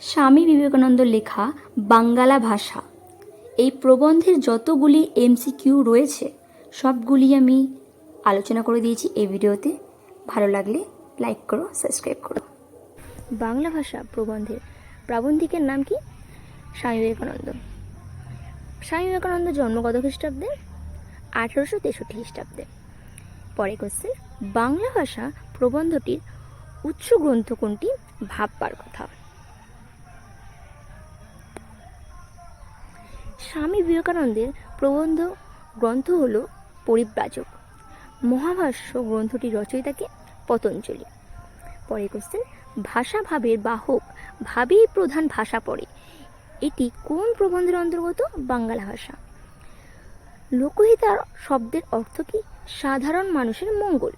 স্বামী বিবেকানন্দ লেখা বাঙ্গালা ভাষা। এই প্রবন্ধের যতগুলি এমসিকিউ রয়েছে, সবগুলি আমি আলোচনা করে দিয়েছি এই ভিডিওতে। ভালো লাগলে লাইক করো, সাবস্ক্রাইব করো। বাংলা ভাষা প্রবন্ধের প্রাবন্ধিকের নাম কি? স্বামী বিবেকানন্দ। স্বামী বিবেকানন্দ জন্ম কত খ্রিস্টাব্দে? আঠেরোশো তেষট্টি খ্রিস্টাব্দে। পরে কোশ্চেন বাংলা ভাষা প্রবন্ধটির উচ্চ গ্রন্থ কোনটি? ভাববার কথা। স্বামী বিবেকানন্দের প্রবন্ধ গ্রন্থ হল পরিব্রাজক। মহাভাষ্য গ্রন্থটি রচয়িতাকে পতঞ্জলি। পরে কোশ্চেন ভাষা ভাবের বাহক, ভাবেই প্রধান ভাষা পড়ে। এটি কোন প্রবন্ধের অন্তর্গত? বাংলা ভাষা। লোকহিতার শব্দের অর্থ কি? সাধারণ মানুষের মঙ্গল।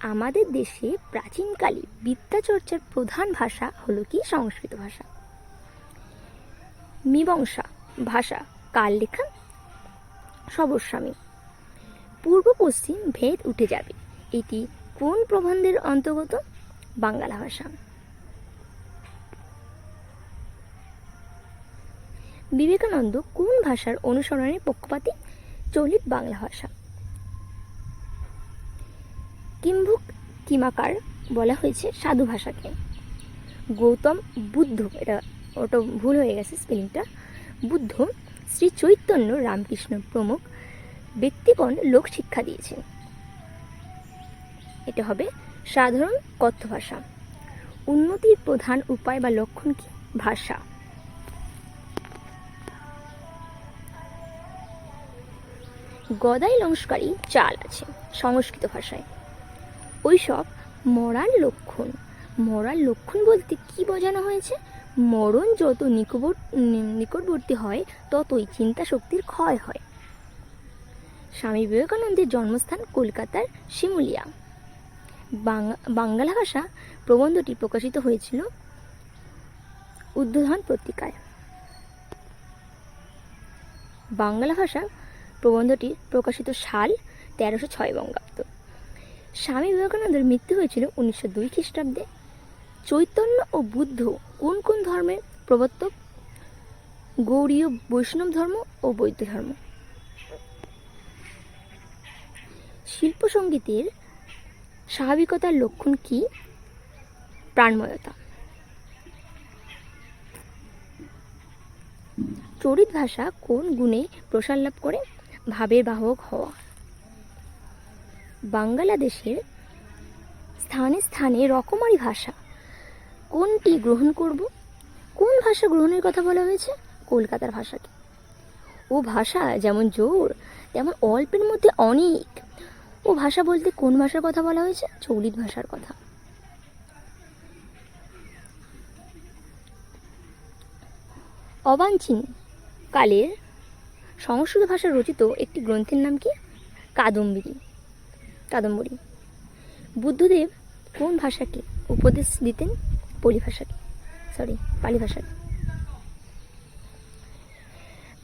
আমাদের দেশে প্রাচীনকালে বিদ্যাচর্চার প্রধান ভাষা হলো কি? সংস্কৃত ভাষা। মীমাংসা, ভাষা কার লেখা সবস্বামী পূর্ব পশ্চিম ভেদ উঠে যাবে। এটি কোন প্রবন্ধের অন্তর্গত? বাংলা ভাষা। বিবেকানন্দ কোন ভাষার অনুসরণের পক্ষপাতী? চলিত বাংলা ভাষা। কিম্ভুক কিমাকার বলা হয়েছে সাধু ভাষাকে। গৌতম বুদ্ধ এটা ওটা ভুল হয়ে গেছে স্পেলিংটা। বুদ্ধ শ্রী চৈতন্য রামকৃষ্ণ প্রমুখ ব্যক্তিগণ লোক শিক্ষা দিয়েছেন এটা হবে সাধারণ কথ্য ভাষা। উন্নতির প্রধান উপায় বা লক্ষণ কি? ভাষা। গদাই লংস্কারী চাল আছে সংস্কৃত ভাষায়। ওইসব মরার লক্ষণ। মরার লক্ষণ বলতে কি বোঝানো হয়েছে? মরণ যত নিকবর নিকটবর্তী হয়, ততই চিন্তা শক্তির ক্ষয় হয়। স্বামী বিবেকানন্দের জন্মস্থান কলকাতার শিমুলিয়া। বাংলা ভাষা প্রবন্ধটি প্রকাশিত হয়েছিল উদ্বোধন পত্রিকায়। বাংলা ভাষা প্রবন্ধটি প্রকাশিত সাল তেরোশো ছয় বঙ্গাব্দ। স্বামী বিবেকানন্দের মৃত্যু হয়েছিল উনিশশো দুই খ্রিস্টাব্দে। চৈতন্য ও বুদ্ধ কোন কোন ধর্মের প্রবর্তক? গৌড়ীয় বৈষ্ণব ধর্ম ও বৌদ্ধ ধর্ম। শিল্প সঙ্গীতের স্বাভাবিকতার লক্ষণ কি? প্রাণময়তা। চরিত ভাষা কোন গুণে প্রসার লাভ করে? ভাবের বাহক হওয়া। বাংলাদেশের স্থানে স্থানে রকমারি ভাষা কোনটি গ্রহণ করব? কোন ভাষা গ্রহণের কথা বলা হয়েছে? কলকাতার ভাষাকে। ও ভাষা যেমন জোর, তেমন অল্পের মধ্যে অনেক। ও ভাষা বলতে কোন ভাষার কথা বলা হয়েছে? চৌলিত ভাষার কথা। অবাঞ্ছিন কালের সংস্কৃত ভাষা রচিত একটি গ্রন্থের নাম কি? কাদম্বরী কাদম্বরী। বুদ্ধদেব কোন ভাষাকে উপদেশ দিতেন? পলি ভাষাকে সরি পালি ভাষাকে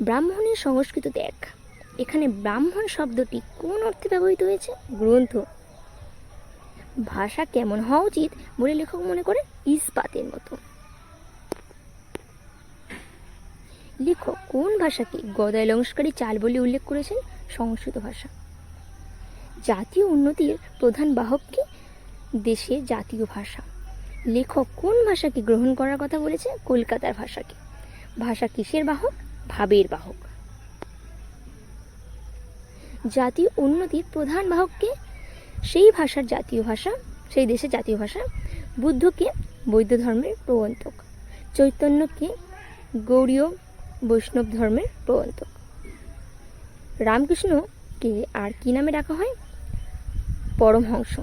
ব্রাহ্মণের সংস্কৃত দেখ। এখানে ব্রাহ্মণ শব্দটি কোন অর্থে ব্যবহৃত হয়েছে? গ্রন্থ। ভাষা কেমন হওয়া উচিত বলে লেখক মনে করে? ইস্পাতের মতো। লেখক কোন ভাষাকে গদায় লংস্কারী চাল বলে উল্লেখ করেছেন? সংস্কৃত ভাষা। জাতীয় উন্নতির প্রধান বাহক কি জাতীয় ভাষা। লেখক কোন ভাষাকে গ্রহণ করার কথা বলেছে? কলকাতার ভাষাকে। ভাষা কিসের বাহক? ভাবের বাহক। জাতীয় উন্নতির প্রধান বাহককে সেই ভাষার জাতীয় ভাষা, সেই দেশের জাতীয় ভাষা বুদ্ধকে বৌদ্ধ ধর্মের প্রবন্তক চৈতন্যকে গৌড়ীয় বৈষ্ণব ধর্মের প্রবন্তক রামকৃষ্ণকে আর কি নামে ডাকা হয়? পরমহংস।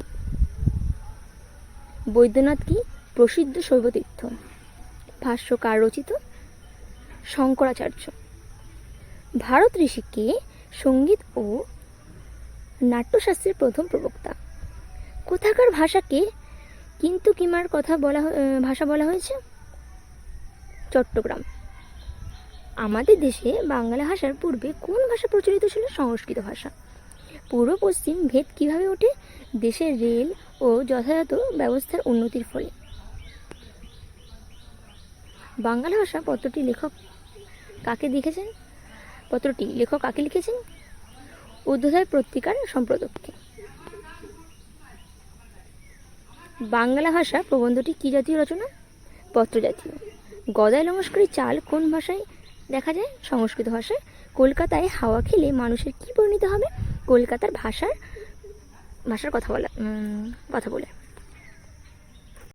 বৈদ্যনাথ কি প্রসিদ্ধ শৈবতীর্থ? ভাষ্যকার রচিত? শঙ্করাচার্য। ভারত ঋষিকে সংগীত ও নাট্যশাস্ত্রের প্রথম প্রবক্তা। কোথাকার ভাষাকে কিন্তু কিমার কথা বলা ভাষা বলা হয়েছে? চট্টগ্রাম। আমাদের দেশে বাংলা ভাষার পূর্বে কোন ভাষা প্রচলিত ছিল? সংস্কৃত ভাষা। পূর্ব পশ্চিম ভেদ কীভাবে ওঠে? দেশের রেল ও যথাযথ ব্যবস্থার উন্নতির ফলে। বাংলা ভাষা পত্রটি লেখক কাকে লিখেছেন? পত্রটি লেখক কাকে লিখেছেন? উদ্ধোধয় পত্রিকার সম্পাদককে। বাংলা ভাষা প্রবন্ধটি কী জাতীয় রচনা? পত্র জাতীয়। গদায় নমস্কারী চাল কোন ভাষায় দেখা যায়? সংস্কৃত ভাষায়। কলকাতায় হাওয়া খেলে মানুষের কী পরিণত হবে? কলকাতার ভাষার ভাষার কথা বলা কথা বলে।